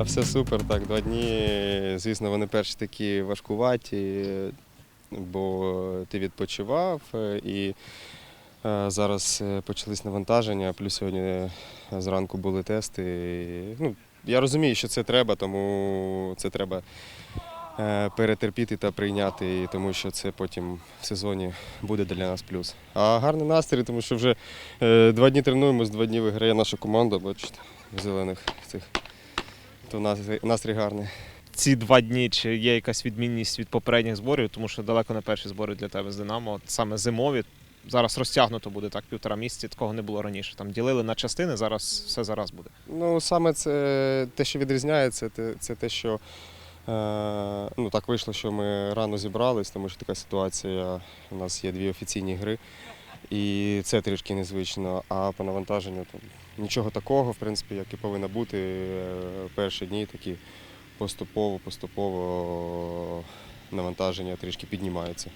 А все супер, так, два дні. Звісно, вони перші такі важкуваті, бо ти відпочивав е, і е, зараз е, почались навантаження, плюс сьогодні зранку були тести. Ну, я розумію, що це треба, тому це треба перетерпіти та прийняти, тому що це потім в сезоні буде для нас плюс. А гарний настрій, тому що вже два дні тренуємось, два дні виграє наша команда, бачите, зелених цих. То настрій, настрій гарний. Ці два дні чи є якась відмінність від попередніх зборів, тому що далеко не перші збори для тебе з Динамо, от саме зимові. Зараз розтягнуто буде так півтора місяці, такого не було раніше. Там ділили на частини, зараз все зараз буде. Ну, саме це те, що відрізняється, це, це те, що е, ну, так вийшло, що ми рано зібрались, тому що така ситуація. У нас є дві офіційні гри, і це трішки незвично. А по навантаженню то нічого такого, в принципі, як і повинно бути. Е, Перші дні такі поступово, поступово навантаження трішки піднімається.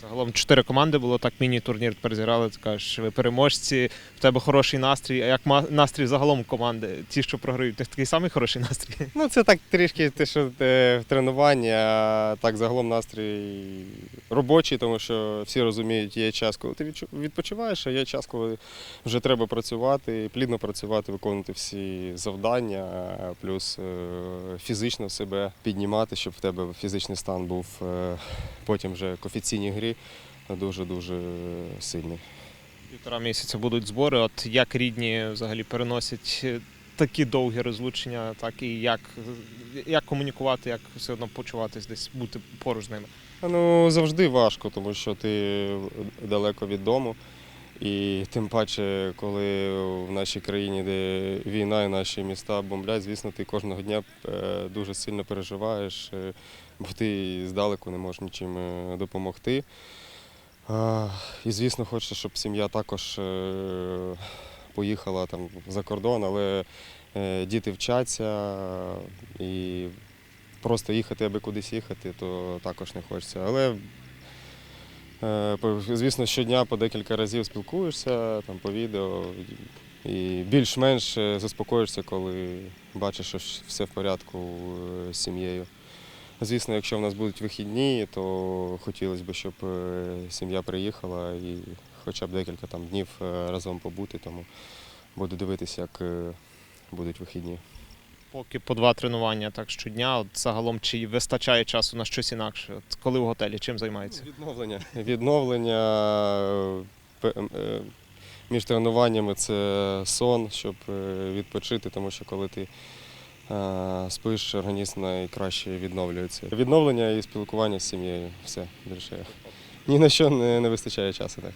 Загалом чотири команди було так міні-турнір тепер. Ти кажеш, ви переможці, в тебе хороший настрій. А як настрій загалом команди? Ті, що програють, них такий самий хороший настрій. Ну, це так трішки те, що е, в тренуванні, а так загалом настрій робочий, тому що всі розуміють, є час, коли ти відпочиваєш, а є час, коли вже треба працювати, плідно працювати, виконувати всі завдання, плюс е, фізично себе піднімати, щоб в тебе фізичний стан був е, потім вже к офіційній грі дуже-дуже сильний. Півтора місяця будуть збори. От як рідні взагалі переносять е, такі довгі розлучення, так і як, як комунікувати, як все одно почуватись десь, бути поруч з ними. Ну, завжди важко, тому що ти далеко від дому. І тим паче, коли в нашій країні, де війна і наші міста бомблять, звісно, ти кожного дня е, дуже сильно переживаєш, е, бо ти здалеку не можеш нічим е, допомогти. І, звісно, хочеться, щоб сім'я також е, поїхала там за кордон, але е, діти вчаться і просто їхати, аби кудись їхати, то також не хочеться. Але, звісно, щодня по декілька разів спілкуєшся там, по відео і більш-менш заспокоїшся, коли бачиш, що все в порядку з сім'єю. Звісно, якщо в нас будуть вихідні, то хотілося б, щоб е, сім'я приїхала і хоча б декілька там, днів е, разом побути, тому буду дивитися, як е, будуть вихідні. Поки по два тренування так щодня. От загалом чи вистачає часу на щось інакше? От коли в готелі, чим займається? Відновлення. Відновлення між тренуваннями це сон, щоб відпочити, тому що коли ти спиш, організм найкраще відновлюється. Відновлення і спілкування з сім'єю. Все більше. Ні на що не, не вистачає часу. Так.